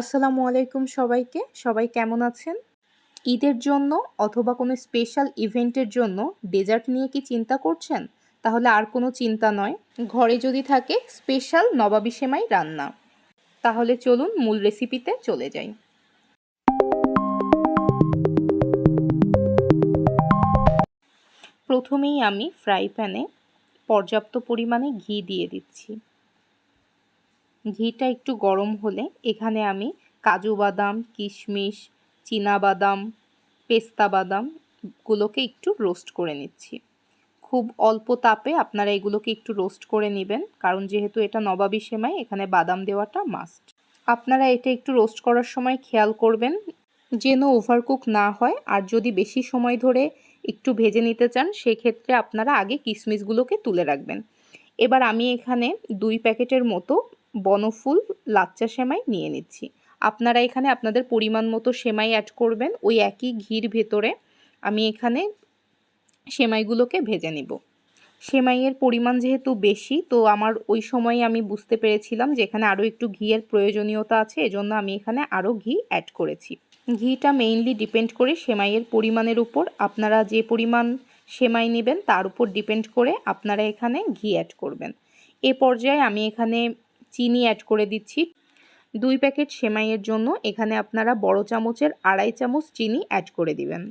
আসসালামু আলাইকুম সবাইকে। সবাই কেমন আছেন? ঈদের জন্য অথবা কোনো স্পেশাল ইভেন্টের জন্য ডেজার্ট নিয়ে কি চিন্তা করছেন? তাহলে আর কোনো চিন্তা নয়। ঘরে যদি থাকে স্পেশাল নবাবী সেমাই রান্না। তাহলে চলুন মূল রেসিপিতে চলে যাই। প্রথমেই আমি ফ্রাই প্যানে পর্যাপ্ত পরিমাণে ঘি দিয়ে দিচ্ছি। ঘিটা একটু গরম হলে এখানে আমি কাজু বাদাম, কিশমিশ বাদাম পেস্তা বাদামগুলোকে একটু রোস্ট করে নিচ্ছি। খুব অল্প তাপে আপনারা এগুলোকে একটু রোস্ট করে নেবেন, কারণ যেহেতু এটা নবাবী সেমাই, এখানে বাদাম দেওয়াটা মাস্ট আপনারা এটা একটু রোস্ট করার সময় খেয়াল করবেন, যেন ওভারকুক না হয়, আর যদি বেশি সময় ধরে একটু ভেজে নিতে চান, সেক্ষেত্রে আপনারা আগে কিশমিশগুলোকে তুলে রাখবেন। এবার আমি এখানে দুই প্যাকেটের মতো বনফুল, লাচ্চা সেমাই নিয়ে নিচ্ছি। আপনারা এখানে আপনাদের পরিমাণ মতো সেমাই অ্যাড করবেন। ওই একই ঘির ভেতরে আমি এখানে সেমাইগুলোকে ভেজে নিব। সেমাইয়ের পরিমাণ যেহেতু বেশি, তো আমার ওই সময় আমি বুঝতে পেরেছিলাম যে এখানে আরও একটু ঘিয়ের প্রয়োজনীয়তা আছে, এজন্য আমি এখানে আরও ঘি অ্যাড করেছি। ঘিটা মেইনলি ডিপেন্ড করে সেমাইয়ের পরিমাণের উপর। আপনারা যে পরিমাণ সেমাই নেবেন, তার উপর ডিপেন্ড করে আপনারা এখানে ঘি অ্যাড করবেন। এ পর্যায়ে আমি এখানে চিনি অ্যাড করে দিচ্ছি। দুই প্যাকেট সেমাইয়ের জন্য এখানে আপনারা বড় চামচের আড়াই চামচ চিনি অ্যাড করে দিবেন।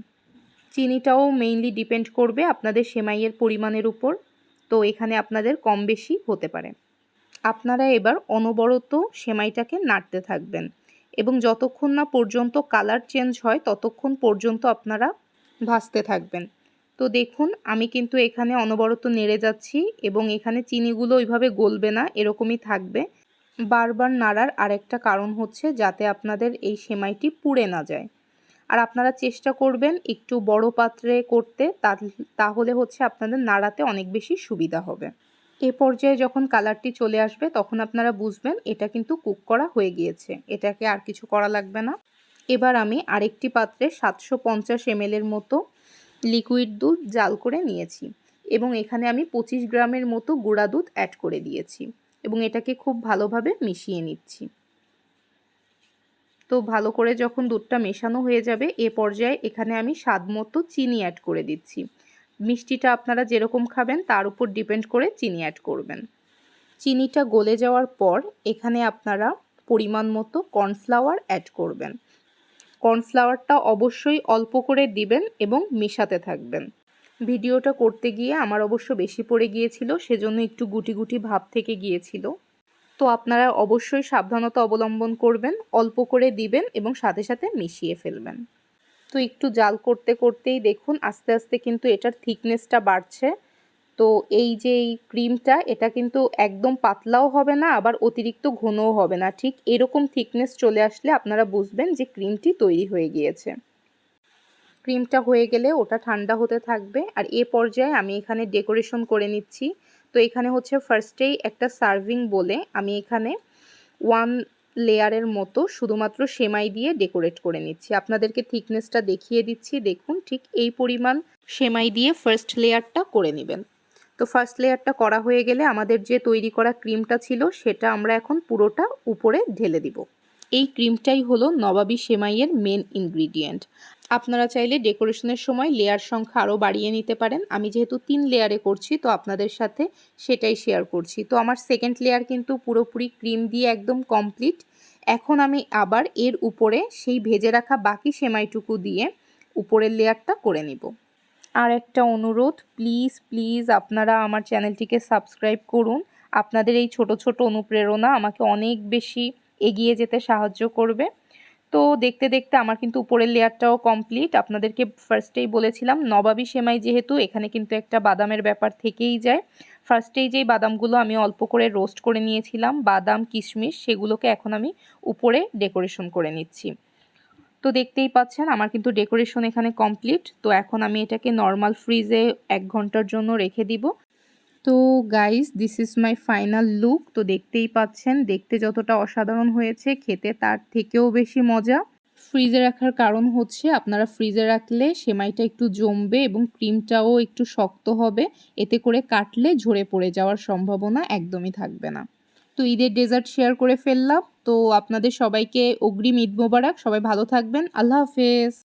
চিনিটাও মেইনলি ডিপেন্ড করবে আপনাদের সেমাইয়ের পরিমাণের উপর। তো এখানে আপনাদের কম বেশি হতে পারে। আপনারা এবার অনবরত সেমাইটাকে নাড়তে থাকবেন এবং যতক্ষণ না পর্যন্ত কালার চেঞ্জ হয় ততক্ষণ পর্যন্ত আপনারা ভাজতে থাকবেন। তো দেখুন, আমি কিন্তু এখানে অনবরত নেড়ে যাচ্ছি এবং এখানে চিনিগুলো ওইভাবে গলবে না, এরকমই থাকবে। বারবার নাড়ার আরেকটা কারণ হচ্ছে যাতে আপনাদের এই সেমাইটি পুড়ে না যায়। আর আপনারা চেষ্টা করবেন একটু বড় পাত্রে করতে তাহলে হচ্ছে আপনাদের নাড়াতে অনেক বেশি সুবিধা হবে। এ পর্যায়ে যখন কালারটি চলে আসবে, তখন আপনারা বুঝবেন এটা কিন্তু কুক করা হয়ে গিয়েছে। এটাকে আর কিছু করা লাগবে না। এবার আমি আরেকটি পাত্রে সাতশো পঞ্চাশ এমএলের মতো লিকুইড দুধ জাল করে নিয়েছি এবং এখানে আমি পঁচিশ গ্রামের মতো গুঁড়া দুধ অ্যাড করে দিয়েছি এবং এটাকে খুব ভালোভাবে মিশিয়ে নিচ্ছি। তো ভালো করে যখন দুধটা মেশানো হয়ে যাবে, এ পর্যায়ে এখানে আমি স্বাদ মতো চিনি অ্যাড করে দিচ্ছি। মিষ্টিটা আপনারা যেরকম খাবেন, তার উপর ডিপেন্ড করে চিনি অ্যাড করবেন। চিনিটা গলে যাওয়ার পর এখানে আপনারা পরিমাণ মতো কর্নফ্লাওয়ার অ্যাড করবেন। কর্নফ্লাওয়ারটা অবশ্যই অল্প করে দিবেন এবং মেশাতে থাকবেন। ভিডিওটা করতে গিয়ে আমার অবশ্য বেশি পড়ে গিয়েছিল, সেজন্য একটু গুটি গুটি ভাব থেকে গিয়েছিল। তো আপনারা অবশ্যই সাবধানতা অবলম্বন করবেন, অল্প করে দিবেন এবং সাথে সাথে মিশিয়ে ফেলবেন। তো একটু জাল করতে করতেই দেখুন, আস্তে আস্তে কিন্তু এটার থিকনেসটা বাড়ছে। তো এই যে এই ক্রিমটা, এটা কিন্তু একদম পাতলাও হবে না, আবার অতিরিক্ত ঘনও হবে না। ঠিক এরকম থিকনেস চলে আসলে আপনারা বুঝবেন যে ক্রিমটি তৈরি হয়ে গিয়েছে। ক্রিমটা হয়ে গেলে ওটা ঠান্ডা হতে থাকবে। আর এ পর্যায়ে আমি এখানে ডেকোরেশন করে নিচ্ছি। তো এখানে হচ্ছে ফার্স্টেই একটা সার্ভিং বলে আমি এখানে ওয়ান লেয়ারের মতো শুধুমাত্র সেমাই দিয়ে ডেকোরেট করে নিচ্ছি। আপনাদেরকে থিকনেসটা দেখিয়ে দিচ্ছি, দেখুন, ঠিক এই পরিমাণ সেমাই দিয়ে ফার্স্ট লেয়ারটা করে নেবেন। তো ফার্স্ট লেয়ারটা করা হয়ে গেলে আমাদের যে তৈরি করা ক্রিমটা ছিল সেটা আমরা এখন পুরোটা উপরে ঢেলে দিব। এই ক্রিমটাই হলো নবাবী সেমাইয়ের মেন ইনগ্রিডিয়েন্ট আপনারা চাইলে ডেকোরেশনের সময় লেয়ার সংখ্যা আরও বাড়িয়ে নিতে পারেন। আমি যেহেতু তিন লেয়ারে করছি, তো আপনাদের সাথে সেটাই শেয়ার করছি। তো আমার সেকেন্ড লেয়ার কিন্তু পুরোপুরি ক্রিম দিয়ে একদম কমপ্লিট এখন আমি আবার এর উপরে সেই ভেজে রাখা বাকি সেমাইটুকু দিয়ে উপরের লেয়ারটা করে নিব। আর একটা অনুরোধ প্লিজ প্লিজ আপনারা আমার চ্যানেলটিকে সাবস্ক্রাইব করুন। আপনাদের এই ছোট ছোট অনুপ্রেরণা আমাকে অনেক বেশি এগিয়ে যেতে সাহায্য করবে। তো দেখতে দেখতে আমার কিন্তু উপরের লেয়ারটাও কমপ্লিট আপনাদেরকে ফার্স্টেই বলেছিলাম, নবাবী সেমাই যেহেতু, এখানে কিন্তু একটা বাদামের ব্যাপার থেকেই যায়। ফার্স্টেই যেই বাদামগুলো আমি অল্প করে রোস্ট করে নিয়েছিলাম, বাদাম, কিশমিশ, সেগুলোকে এখন আমি উপরে ডেকোরেশন করে নিচ্ছি। তো দেখতেই পাচ্ছেন, আমার কিন্তু ডেকোরেশন এখানে কমপ্লিট তো এখন আমি এটাকে নর্মাল ফ্রিজে এক ঘণ্টার জন্য রেখে দিব। তো guys this is my final look তো দেখতেই পাচ্ছেন, দেখতে যতটা অসাধারণ হয়েছে, খেতে তার থেকেও বেশি মজা। ফ্রিজে রাখার কারণ হচ্ছে, আপনারা ফ্রিজে রাখলে সেমাইটা একটু জমবে এবং ক্রিমটাও একটু শক্ত হবে। এতে করে কাটলে ঝরে পড়ে যাওয়ার সম্ভাবনা একদমই থাকবে না। তো ঈদের ডেজার্ট শেয়ার করে ফেললাম। তো আপনাদের সবাইকে অগ্রিম ঈদ মোবারক। সবাই ভালো থাকবেন। আল্লাহ হাফেজ।